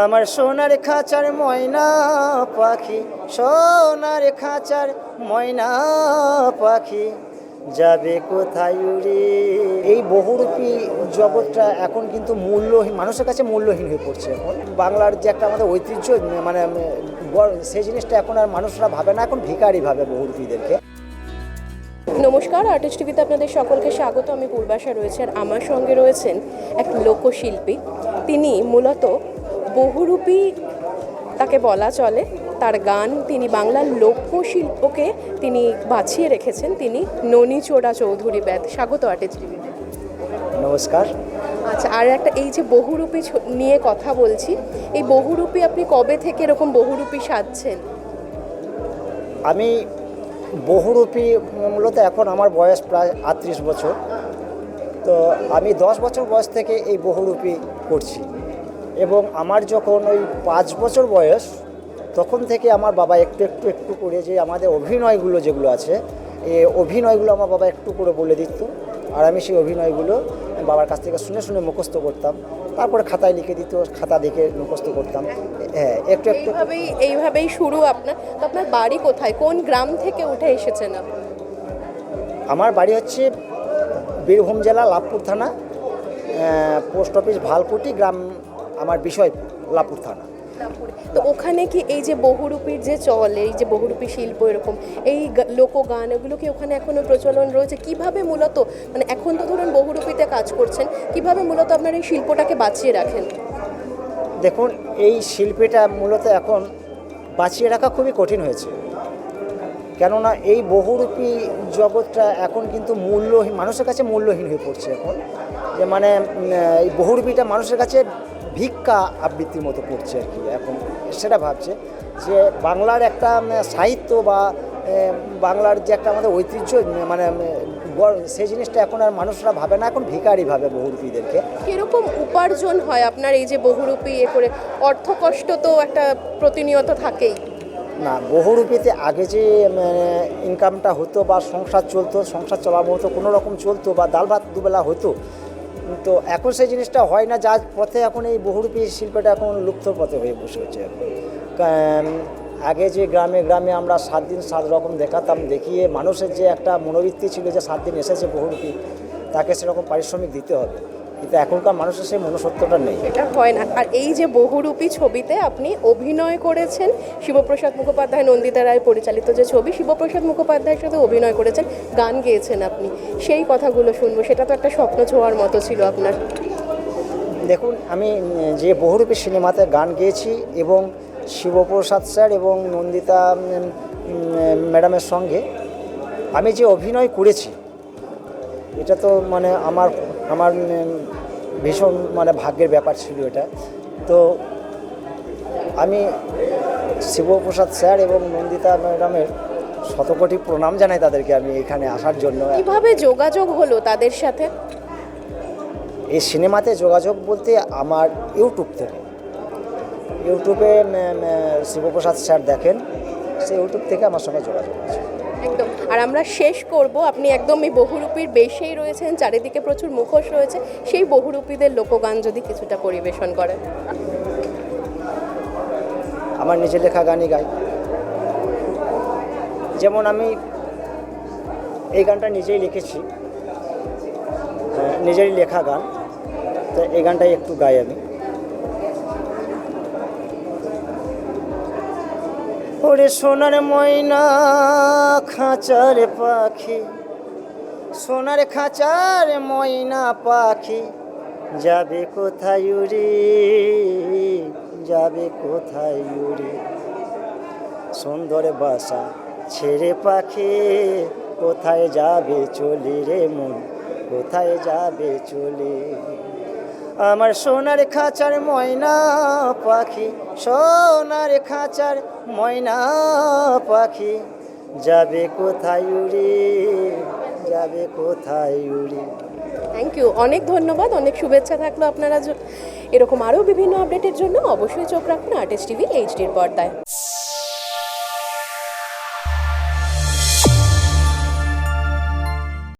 আমার সোনার খাঁচার ময়না পাখি, সোনার খাঁচার ময়না পাখি, যাবে কোথায় উড়ে? এই বহুরূপী জগৎটা এখন কিন্তু মূল্যহীন, মানুষের কাছে মূল্যহীন হয়ে পড়ছে। এখন বাংলার যে একটা আমাদের ঐতিহ্য মানে সেই জিনিসটা এখন আর মানুষরা ভাবে না, এখন ভিখারি ভাবে বহুরূপীদেরকে। নমস্কার আর্টিস্ট টিভিতে আপনাদের সকলকে স্বাগত। আমি পূর্বাশা রয়েছে আর আমার সঙ্গে রয়েছেন এক লোকশিল্পী। তিনি মূলত বহুরূপী তাকে বলা চলে। তার গান তিনি বাংলার লোকশিল্পকে তিনি বাঁচিয়ে রেখেছেন। তিনি ননীচোড়া চৌধুরী ব্যাদ স্বাগত আর্টিস্ট নমস্কার। আচ্ছা আর একটা এই যে বহুরূপী নিয়ে কথা বলছি এই বহুরূপী আপনি কবে থেকে এরকম বহুরূপী সাজছেন? আমি বহুরূপী মূলত এখন আমার বয়স প্রায় আটত্রিশ বছর। তো আমি দশ বছর বয়স থেকে এই বহুরূপী করছি। এবং আমার যখন ওই পাঁচ বছর বয়স তখন থেকে আমার বাবা একটু একটু একটু করে যে আমাদের অভিনয়গুলো যেগুলো আছে এই অভিনয়গুলো আমার বাবা একটু করে বলে দিত। আর আমি সেই অভিনয়গুলো বাবার কাছ থেকে শুনে শুনে মুখস্থ করতাম। তারপরে খাতায় লিখে দিত খাতা দেখে মুখস্থ করতাম। হ্যাঁ একটু একটু এইভাবেই এইভাবেই শুরু আপনার। তো আপনার বাড়ি কোথায়? কোন গ্রাম থেকে উঠে এসেছেন আপনি? আমার বাড়ি হচ্ছে বীরভূম জেলা লাভপুর থানা পোস্ট অফিস ভালকুটি গ্রাম আমার বিষয় লাপুর থানা। তো ওখানে কি এই যে বহুরূপীর যে চল এই যে বহুরূপী শিল্প এরকম এই লোকগান এগুলো কি ওখানে এখনও প্রচলন রয়েছে? কীভাবে মূলত মানে এখন তো ধরুন বহুরূপীতে কাজ করছেন কীভাবে মূলত আপনার এই শিল্পটাকে বাঁচিয়ে রাখেন? দেখুন এই শিল্পীটা মূলত এখন বাঁচিয়ে রাখা খুবই কঠিন হয়েছে। কেননা এই বহুরূপী জগৎটা এখন কিন্তু মূল্যহীন মানুষের কাছে মূল্যহীন হয়ে পড়ছে এখন। যে মানে এই বহুরূপীটা মানুষের কাছে ভিক্ষা আবৃত্তির মতো করছে আর কি। এখন সেটা ভাবছে যে বাংলার একটা সাহিত্য বা বাংলার যে একটা আমাদের ঐতিহ্য মানে সেই জিনিসটা এখন আর মানুষরা ভাবে না এখন ভিখারি ভাবে বহুরূপীদেরকে। কীরকম উপার্জন হয় আপনার এই যে বহুরূপী এ করে অর্থ কষ্ট তো একটা প্রতিনিয়ত থাকেই। না বহুরূপীতে আগে যে ইনকামটা হতো বা সংসার চলতো সংসার চলার মতো কোনো রকম চলতো বা ডাল ভাত দুবেলা হতো তো এখন সেই জিনিসটা হয় না, যার পথে এখন এই বহুরূপী শিল্পটা এখন লুপ্ত পথে হয়ে বসে হচ্ছে আগে যে গ্রামে গ্রামে আমরা সাত দিন সাত রকম দেখাতাম, দেখিয়ে মানুষের যে একটা মনোবৃত্তি ছিল যে সাত দিন এসেছে বহুরূপী, তাকে সেরকম পারিশ্রমিক দিতে হবে। কিন্তু এখনকার মানুষের সেই মনুষ্যত্বটা নেই। এটা হয় না। আর এই যে বহুরূপী ছবিতে আপনি অভিনয় করেছেন শিবপ্রসাদ মুখোপাধ্যায় নন্দিতা রায় পরিচালিত যে ছবি শিবপ্রসাদ মুখোপাধ্যায়ের সাথে অভিনয় করেছেন গান গেয়েছেন আপনি। সেই কথাগুলো শুনব। সেটা তো একটা স্বপ্ন ছোঁয়ার মতো ছিল আপনার। দেখুন আমি যে বহুরূপী সিনেমাতে গান গেয়েছি এবং শিবপ্রসাদ স্যার এবং নন্দিতা ম্যাডামের সঙ্গে আমি যে অভিনয় করেছি এটা তো মানে আমার আমার ভীষণ মানে ভাগ্যের ব্যাপার ছিল এটা। তো আমি শিবপ্রসাদ স্যার এবং নন্দিতা ম্যাডামের শতকোটি প্রণাম জানাই তাদেরকে আমি এখানে আসার জন্য। কীভাবে যোগাযোগ হলো তাদের সাথে? এই সিনেমাতে যোগাযোগ বলতে আমার ইউটিউব থেকে। ইউটিউবে শিবপ্রসাদ স্যার দেখেন সেই ইউটিউব থেকে আমার সঙ্গে যোগাযোগ আছে একদম। আর আমরা শেষ করব, আপনি একদম এই বহুরূপীর বেশেই রয়েছেন, চারিদিকে প্রচুর মুখোশ রয়েছে, সেই বহুরূপীদের লোকগান যদি কিছুটা পরিবেশন করেন। আমার নিজের লেখা গানই গাই। যেমন আমি এই গানটা নিজেই লিখেছি নিজেরই লেখা গান, তো এই গানটাই একটু গাই আমি। ওরে সোনার ময়না খাঁচার পাখি, সোনার খাঁচার ময়না পাখি, যাবে কোথায় উড়ে, যাবে কোথায় উড়ে? সুন্দর বাসা ছেড়ে পাখি, কোথায় যাবে চলে রে মন, কোথায় যাবে চলে? আমার সোনার খাঁচার ময়না পাখি, সোনার খাঁচার ময়না পাখি। যাবে কোথায় উড়ে, যাবে কোথায় উড়ে। থ্যাংক ইউ অনেক ধন্যবাদ, অনেক শুভেচ্ছা থাকল আপনারা এরকম আরও বিভিন্ন আপডেটের জন্য অবশ্যই চোখ রাখুন আর্টিস্ট টিভি এইচডির পর্দায়।